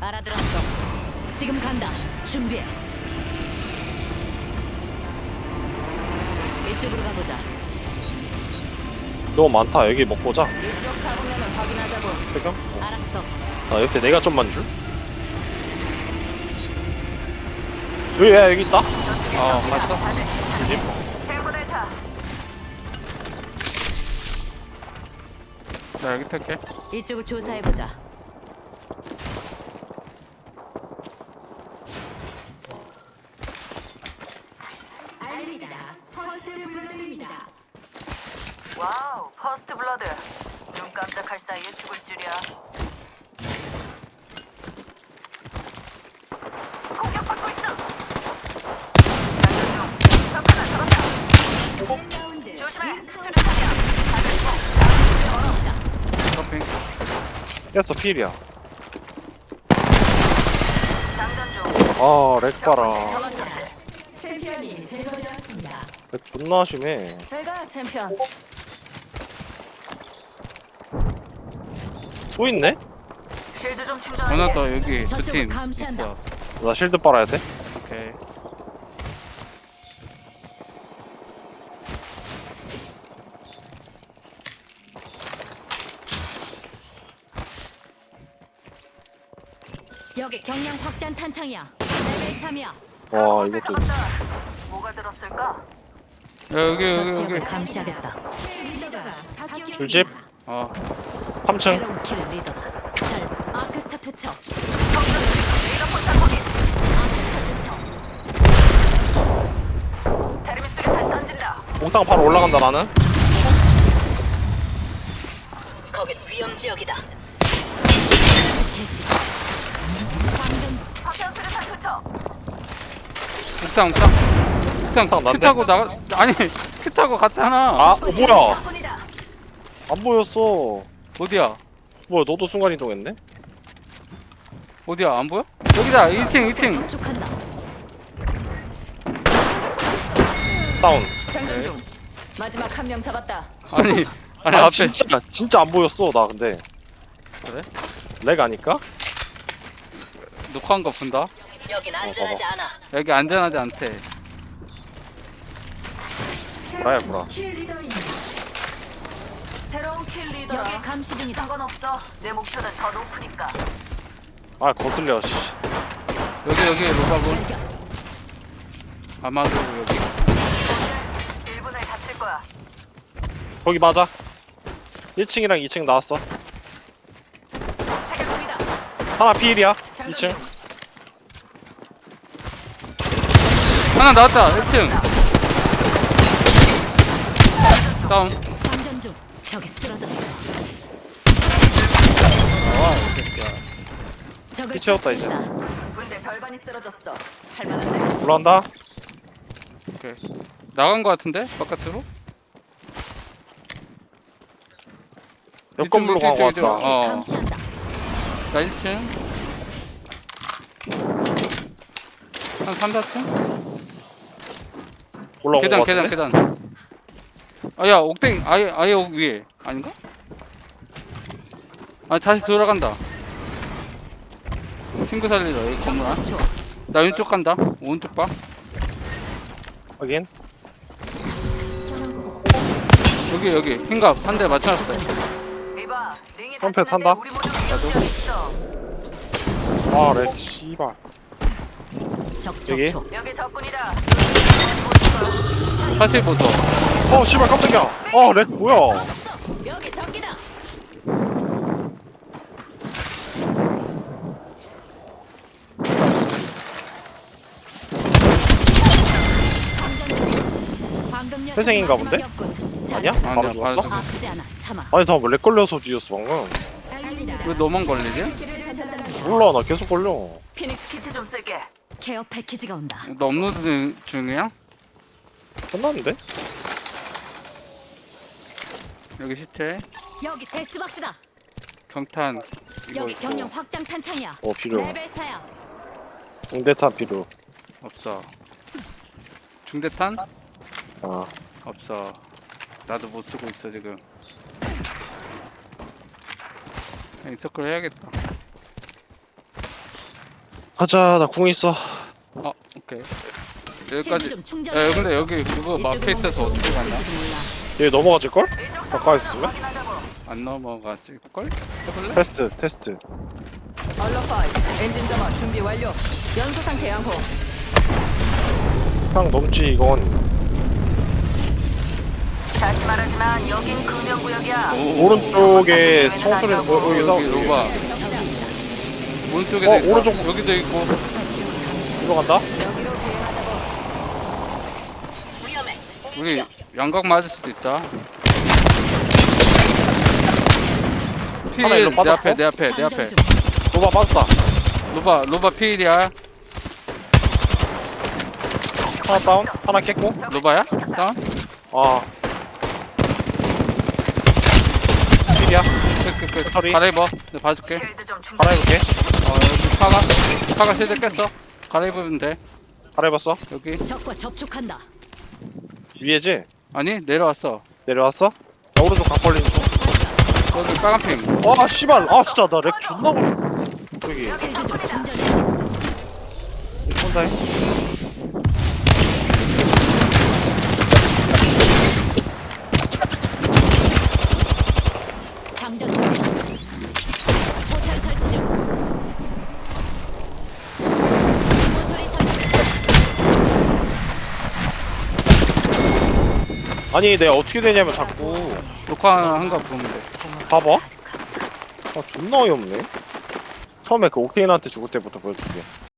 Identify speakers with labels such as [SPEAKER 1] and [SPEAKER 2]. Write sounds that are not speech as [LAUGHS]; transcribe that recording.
[SPEAKER 1] 알아들었어. 지금 간다. 준비해. 이쪽으로 가보자.
[SPEAKER 2] 너무 많다. 여기 먹고 자.
[SPEAKER 1] 이쪽 사고면은 확인하자고.
[SPEAKER 2] 태경? 어.
[SPEAKER 1] 알았어.
[SPEAKER 2] 아, 여기 내가 좀만 줄? 여기, 야, 여기 있다.
[SPEAKER 3] 어 봤어?
[SPEAKER 2] 조심.
[SPEAKER 3] 자 여기 탈게
[SPEAKER 1] 이쪽을 조사해보자.
[SPEAKER 4] 와우, 퍼스트 블러드. 눈 깜짝할 사이에 죽을 줄이야. 공격받고 있어. 적하나 잡았다. 조심해. 수류탄이야.
[SPEAKER 3] 쇼핑
[SPEAKER 2] 깼어, 필이야.
[SPEAKER 4] 장전 중.
[SPEAKER 2] 아, 렉 봐라.
[SPEAKER 4] 전원 처치.
[SPEAKER 2] 렉 존나 심해.
[SPEAKER 1] 제가 챔피언.
[SPEAKER 2] 또 있네?
[SPEAKER 4] 실드 좀
[SPEAKER 3] 하나
[SPEAKER 4] 충전할게.
[SPEAKER 3] 더 여기 두팀
[SPEAKER 1] 감시한다.
[SPEAKER 3] 있어
[SPEAKER 2] 나 실드 빨아야 돼?
[SPEAKER 3] 오케이
[SPEAKER 1] 여기 경량 확장 탄창이야. 레벨 3이야.
[SPEAKER 2] 와, 이것도.
[SPEAKER 4] 뭐가 들었을까?
[SPEAKER 3] 야 여기
[SPEAKER 1] 저
[SPEAKER 3] 여기
[SPEAKER 1] 지역을
[SPEAKER 3] 여기
[SPEAKER 1] 감시하겠다.
[SPEAKER 2] 줄집
[SPEAKER 3] 어
[SPEAKER 2] 3층.
[SPEAKER 1] 새로운 킬 리더. 잘. 아크스타 투척.
[SPEAKER 4] 던진다.
[SPEAKER 2] 옥상 바로 올라간다, 나는.
[SPEAKER 1] 거긴 위험 지역이다. 개시. 방금
[SPEAKER 4] 확연 수류탄 투척.
[SPEAKER 3] 옥상 옥상 옥상 큐
[SPEAKER 2] 난데?
[SPEAKER 3] 타고 나가 아니 [LAUGHS] 큐 타고 갔잖아
[SPEAKER 2] 아, 어, 뭐야. 안 보였어.
[SPEAKER 3] 어디야
[SPEAKER 2] 뭐야, 너도 순간 이동했네?
[SPEAKER 3] 어디야 안 보여? 여기다 2층 2층
[SPEAKER 1] 접촉한다.
[SPEAKER 2] 다운.
[SPEAKER 1] 장전 중. 마지막 한 명 잡았다.
[SPEAKER 3] 아니 아니
[SPEAKER 2] 아,
[SPEAKER 3] 앞에
[SPEAKER 2] 진짜, 진짜 안 보였어, 나 근데.
[SPEAKER 3] 그래?
[SPEAKER 2] 렉 아닐까?
[SPEAKER 3] 녹화한 거 본다
[SPEAKER 1] 여긴 안전하지 않아.
[SPEAKER 3] 여기 안전하지 않대
[SPEAKER 2] 뭐야, 뭐야.
[SPEAKER 4] 새로운 킬 리더라.
[SPEAKER 1] 여기 감시 중이다.
[SPEAKER 4] 상관없어. 내 목표는 더 높으니까.
[SPEAKER 2] 아, 거슬려, 씨.
[SPEAKER 3] 여기 여기 로바군
[SPEAKER 1] 발견.
[SPEAKER 3] 아마도 여기
[SPEAKER 4] 1분에 다칠 거야.
[SPEAKER 2] 거기 맞아. 1층이랑 2층 나왔어. 하나 필이야. 2층.
[SPEAKER 3] 하나 나왔다 1층 다운
[SPEAKER 1] 장전 중. 저기 쓰러졌어.
[SPEAKER 3] 나와 이 새끼야
[SPEAKER 1] 적을
[SPEAKER 2] 피 채웠다, 이제.
[SPEAKER 1] 처치했다.
[SPEAKER 4] 군대 절반이 쓰러졌어. 할만한데.
[SPEAKER 2] 올라간다.
[SPEAKER 3] 오케이 나간 거 같은데 바깥으로
[SPEAKER 2] 옆 건물로
[SPEAKER 3] 이쪽,
[SPEAKER 2] 간거
[SPEAKER 3] 이쪽,
[SPEAKER 2] 같다.
[SPEAKER 3] 이쪽. 어.
[SPEAKER 1] 감시한다.
[SPEAKER 3] 나 1층 한 3, 4층?
[SPEAKER 2] 올라온
[SPEAKER 3] 계단
[SPEAKER 2] 거
[SPEAKER 3] 계단
[SPEAKER 2] 같은데?
[SPEAKER 3] 계단 아야 옥땡 아예 아예 옥 위에 아닌가? 아 다시 돌아간다 친구 살리러 여기 건물 안?
[SPEAKER 1] 초.
[SPEAKER 3] 나 왼쪽 간다 오른쪽 봐
[SPEAKER 2] 확인.
[SPEAKER 3] 여기 여기 흰갑 한 대 맞춰놨어
[SPEAKER 4] 다치는데
[SPEAKER 2] 탄다.
[SPEAKER 4] 우리 모두 위험지역에 있어.
[SPEAKER 2] 아, 렉, 씨발. 여기?
[SPEAKER 1] 초.
[SPEAKER 4] 여기 적군이다.
[SPEAKER 3] 사실 보소
[SPEAKER 2] 어, 씨발, 깜짝이야. 어, 렉, 뭐야.
[SPEAKER 1] 여기 적기다.
[SPEAKER 2] 회생인가 본데? 아니야?
[SPEAKER 1] 잘했어.
[SPEAKER 2] 바로
[SPEAKER 3] 아니야,
[SPEAKER 2] 죽었어?
[SPEAKER 3] 바로
[SPEAKER 1] 아프지 않아. 참아.
[SPEAKER 2] 아니, 나렉 걸려서 뒤졌어, 방금.
[SPEAKER 3] 왜 너만 걸리지?
[SPEAKER 2] 몰라, 나 계속 걸려.
[SPEAKER 4] 피닉스 키트 좀 쓸게.
[SPEAKER 1] 케어 패키지가 온다.
[SPEAKER 3] 너 업로드 중이야?
[SPEAKER 2] 끝났는데?
[SPEAKER 3] 여기 시체
[SPEAKER 1] 여기 데스박스다.
[SPEAKER 3] 경탄 이거
[SPEAKER 1] 여기
[SPEAKER 3] 있고
[SPEAKER 1] 경량 확장 탄창이야.
[SPEAKER 2] 어, 필요.
[SPEAKER 1] 레벨 4야.
[SPEAKER 2] 공대탄 필요.
[SPEAKER 3] 없어 중대탄?
[SPEAKER 2] 아,
[SPEAKER 3] 없어 나도 못 쓰고 있어 지금 인서클 해야겠다
[SPEAKER 2] 가자 나 궁 있어
[SPEAKER 3] 어 오케이 여기까지. 야 근데 여기 그거 막혀 있어서 어떻게 갔나
[SPEAKER 2] 얘 넘어가질걸? 가까이 있으면?
[SPEAKER 3] 안 넘어갔을걸? 해볼래?
[SPEAKER 2] 테스트 테스트
[SPEAKER 5] 얼러 파이 엔진 점화 준비 완료. 연소 상태 양호.
[SPEAKER 2] 향 넘지 이건
[SPEAKER 4] 다시 말하지만 여긴 금연구역이야.
[SPEAKER 3] 오,
[SPEAKER 2] 오른쪽에 총소리 뭐 여기서
[SPEAKER 3] 여기 로바 오른쪽에도
[SPEAKER 2] 어,
[SPEAKER 3] 있고
[SPEAKER 2] 오른쪽.
[SPEAKER 3] 여기도 있고
[SPEAKER 2] 들어간다?
[SPEAKER 5] 여기로 비행하자고.
[SPEAKER 1] 위험해.
[SPEAKER 3] 우리 양각 맞을 수도 있다
[SPEAKER 2] 하나 일로
[SPEAKER 3] 필내
[SPEAKER 2] 빠졌고?
[SPEAKER 3] 앞에 내 앞에 내 앞에
[SPEAKER 2] 로바 빠졌다
[SPEAKER 3] 로바 로바 필이야
[SPEAKER 2] 하나 다운 하나 깼고
[SPEAKER 3] 로바야? 다운?
[SPEAKER 2] 아 필이야
[SPEAKER 3] 끝끝끝
[SPEAKER 2] 배터리.
[SPEAKER 3] 갈아 입어 내가 봐줄게
[SPEAKER 4] 쉴드 좀 충전.
[SPEAKER 2] 갈아입을게
[SPEAKER 3] 어 여기 파가 파가 실드 깼어 갈아 입으면 돼
[SPEAKER 2] 갈아입었어
[SPEAKER 3] 여기
[SPEAKER 1] 적과 접촉한다.
[SPEAKER 2] 위에지?
[SPEAKER 3] 아니 내려왔어
[SPEAKER 2] 내려왔어? 나 오른쪽 각 벌리는 중.
[SPEAKER 3] 여기 빨간
[SPEAKER 2] 핑아 씨발 아 진짜 나 렉 존나 걸려 여기
[SPEAKER 1] 실드 좀 충전해야겠어.
[SPEAKER 2] 혼자 해
[SPEAKER 1] 장전 중. 포탈 설치 중. 모터리 설치.
[SPEAKER 2] 아니 내가 어떻게 되냐면 자꾸.
[SPEAKER 3] 녹화한 거 보면 돼.
[SPEAKER 2] 봐봐. 아 존나 어이없네. 처음에 그 옥테인한테 죽을 때부터 보여줄게